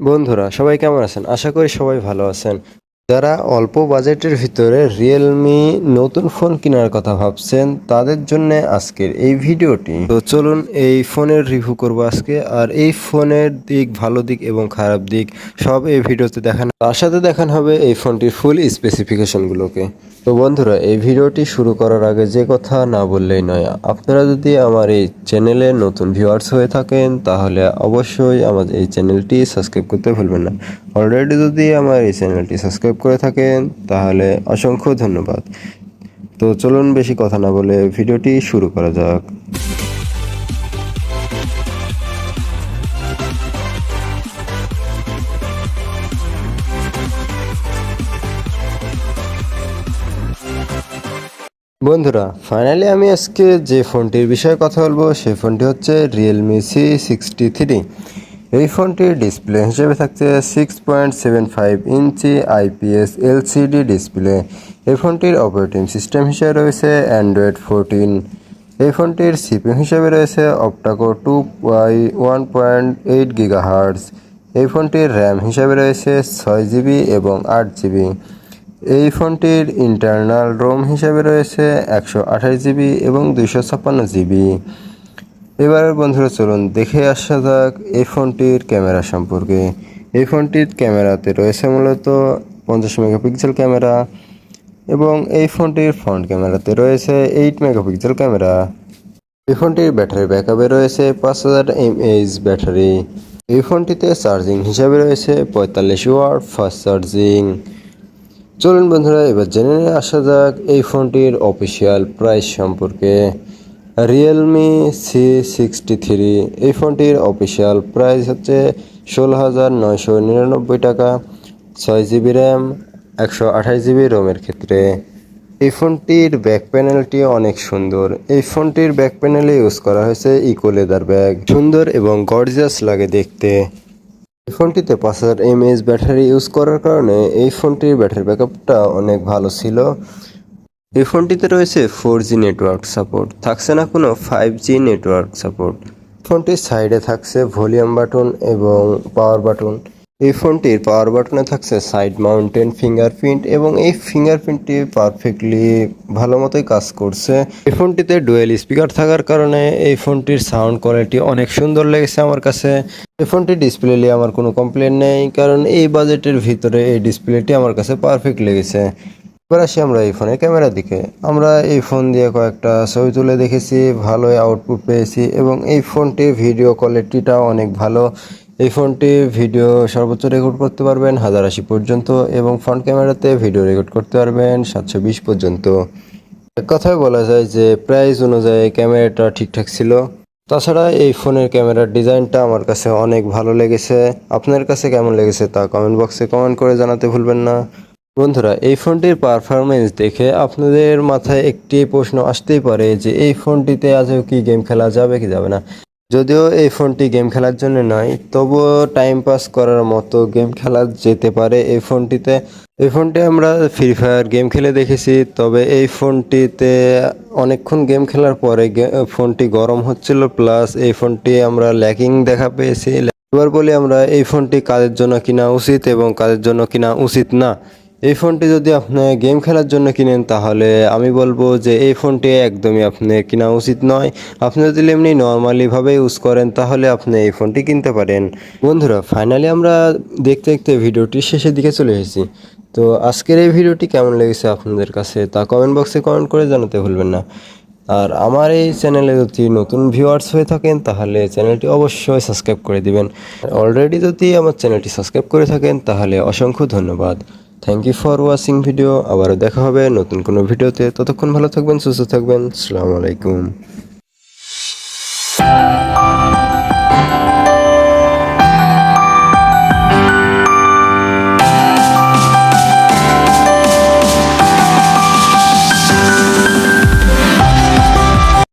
বন্ধুরা, সবাই কেমন আছেন? আশা করি সবাই ভালো আছেন। যারা অল্প বাজেটের ভিতরে রিয়েলমি নতুন ফোন কেনার কথা ভাবছেন, তাদের জন্য আজকের এই ভিডিওটি। তো চলুন এই ফোনের রিভিউ করব আজকে। আর এই ফোনের দিক, ভালো দিক এবং খারাপ দিক, সব এই ভিডিওতে দেখানো তার সাথে দেখানো হবে এই ফোনটির ফুল স্পেসিফিকেশনগুলোকে তো বন্ধুরা, এই ভিডিওটি শুরু করার আগে যে কথা না বললেই নয়, আপনারা যদি আমার এই চ্যানেলে নতুন ভিউয়ার্স হয়ে থাকেন, তাহলে অবশ্যই আমার এই চ্যানেলটি সাবস্ক্রাইব করতে ভুলবেন না। অলরেডি যদি আমার এই চ্যানেলটি সাবস্ক্রাইব করে থাকেন, তাহলে অসংখ্য ধন্যবাদ। তো চলুন বেশি কথা না বলে ভিডিওটি শুরু করা যাক। বন্ধুরা ফাইনালি আমি আজকে যে ফোনটির বিষয়ে কথা বলব, সেই ফোনটি হচ্ছে রিয়েলমি সি সিক্সটি থ্রি এই ফোনটির ডিসপ্লে হিসেবে থাকছে six point seven five inch IPS LCD display এই ফোনটির অপারেটিং সিস্টেম হিসেবে রয়েছে অ্যান্ড্রয়েড ফোরটিন এই ফোনটির সিপিউ হিসেবে রয়েছে অপটাকো two Y one point eight giga hertz এই ফোনটির র্যাম হিসেবে রয়েছে ছয় জিবি এবং আট জিবি এই ফোনটির ইন্টারনাল রোম হিসেবে রয়েছে একশো আঠাশ জিবি এবং দুইশো ছাপ্পান্ন জিবি এবার বন্ধুরা চলুন দেখে আসা যাক এই ফোনটির ক্যামেরা সম্পর্কে। এই ফোনটির ক্যামেরাতে রয়েছে মূলত পঞ্চাশ মেগাপিক্সেল ক্যামেরা এবং এই ফোনটির ফ্রন্ট ক্যামেরাতে রয়েছে এইট মেগাপিক্সেল ক্যামেরা। এই ফোনটির ব্যাটারি ব্যাকআপে রয়েছে পাঁচ হাজার এমএইচ ব্যাটারি। এই ফোনটিতে চার্জিং হিসাবে রয়েছে পঁয়তাল্লিশ ওয়াট ফাস্ট চার্জিং। চলুন বন্ধুরা, এবার জেনে আসা যাক এই ফোনটির অফিসিয়াল প্রাইস সম্পর্কে। রিয়েলমি সি সিক্সটি থ্রি এই ফোনটির অফিসিয়াল প্রাইস হচ্ছে ষোলো হাজার নয়শো নিরানব্বই টাকা, ছয় জিবি র্যাম একশো আঠাশ জিবি রোমের ক্ষেত্রে। এই ফোনটির ব্যাক প্যানেলটি অনেক সুন্দর। এই ফোনটির ব্যাক প্যানেলে ইউজ করা হয়েছে ইকো লেদার ব্যাগ সুন্দর এবং গর্জিয়াস লাগে দেখতে। এই ফোনটিতে পাঁচ হাজার এমএএস ব্যাটারি ইউজ করার কারণে এই ফোনটির ব্যাটারি ব্যাকআপটা অনেক ভালো ছিল। এই ফোনটিতে রয়েছে ফোর জি নেটওয়ার্ক সাপোর্ট। থাকছে না কোনো ফাইভ জি নেটওয়ার্ক সাপোর্ট। ফোনটির সাইডে থাকছে ভলিউম বাটন এবং পাওয়ার বাটন। এই ফোনটির পাওয়ার বাটনে থাকছে সাইড মাউন্টেন ফিঙ্গারপ্রিন্ট এবং এই ফিঙ্গারপ্রিন্টটি পারফেক্টলি ভালো মতোই কাজ করছে। এই ফোনটিতে ডুয়েল স্পিকার থাকার কারণে এই ফোনটির সাউন্ড কোয়ালিটি অনেক সুন্দর লেগেছে আমার কাছে। এই ফোনটির ডিসপ্লে নিয়ে আমার কোনো কমপ্লেন নেই, কারণ এই বাজেটের ভিতরে এই ডিসপ্লেটি আমার কাছে পারফেক্ট লেগেছে। এবার আসি আমরা এই ফোনের ক্যামেরার দিকে। আমরা এই ফোন দিয়ে কয়েকটা ছবি তুলে দেখেছি, ভালোই আউটপুট পেয়েছি এবং এই ফোনটির ভিডিও কোয়ালিটিটা অনেক ভালো। এই ফোনটি ভিডিও সর্বোচ্চ রেকর্ড করতে পারবেন হাজার আশি পর্যন্ত এবং ফ্রন্ট ক্যামেরাতে ভিডিও রেকর্ড করতে পারবেন সাতশো বিশ পর্যন্ত। এক কথায় বলা যায় যে প্রাইস অনুযায়ী ক্যামেরাটা ঠিকঠাক ছিল। তাছাড়া এই ফোনের ক্যামেরার ডিজাইনটা আমার কাছে অনেক ভালো লেগেছে। আপনার কাছে কেমন লেগেছে তা কমেন্ট বক্সে কমেন্ট করে জানাতে ভুলবেন না। বন্ধুরা, এই ফোনটির পারফরমেন্স দেখে আপনাদের মাথায় একটি প্রশ্ন আসতেই পারে যে এই ফোনটিতে আজও কি গেম খেলা যাবে কি যাবে না। যদিও এই ফোনটি গেম খেলার জন্য নয়, তবুও টাইম পাস করার মতো গেম খেলা যেতে পারে এই ফোনটিতে। এই ফোনটি আমরা ফ্রি ফায়ার গেম খেলে দেখেছি, তবে এই ফোনটিতে অনেকক্ষণ গেম খেলার পরে ফোনটি গরম হচ্ছিল প্লাস এই ফোনটি আমরা ল্যাকিং দেখা পেয়েছি। এবার বলি আমরা এই ফোনটি কাদের জন্য কিনা উচিত এবং কাদের জন্য কিনা উচিত না। এই ফোনটি যদি আপনি গেম খেলার জন্য কিনেন, তাহলে আমি বলব যে এই ফোনটি একদমই আপনার কেনা উচিত নয়। আপনি যদি এমনি নর্মালিভাবে ইউজ করেন, তাহলে আপনি এই ফোনটি কিনতে পারেন। বন্ধুরা ফাইনালি আমরা দেখতে দেখতে ভিডিওটি শেষের দিকে চলে এসেছি। তো আজকের এই ভিডিওটি কেমন লেগেছে আপনাদের কাছে, তা কমেন্ট বক্সে কমেন্ট করে জানাতে ভুলবেন না। আর আমার এই চ্যানেলে যদি নতুন ভিউয়ার্স হয়ে থাকেন, তাহলে চ্যানেলটি অবশ্যই সাবস্ক্রাইব করে দিবেন। অলরেডি যদি আমার চ্যানেলটি সাবস্ক্রাইব করে থাকেন, তাহলে অসংখ্য ধন্যবাদ। Thank you for watching video আবারও দেখা হবে নতুন কোনো ভিডিওতে। ততক্ষণ ভালো থাকবেন, সুস্থ থাকবেন। সালামু আলাইকুম।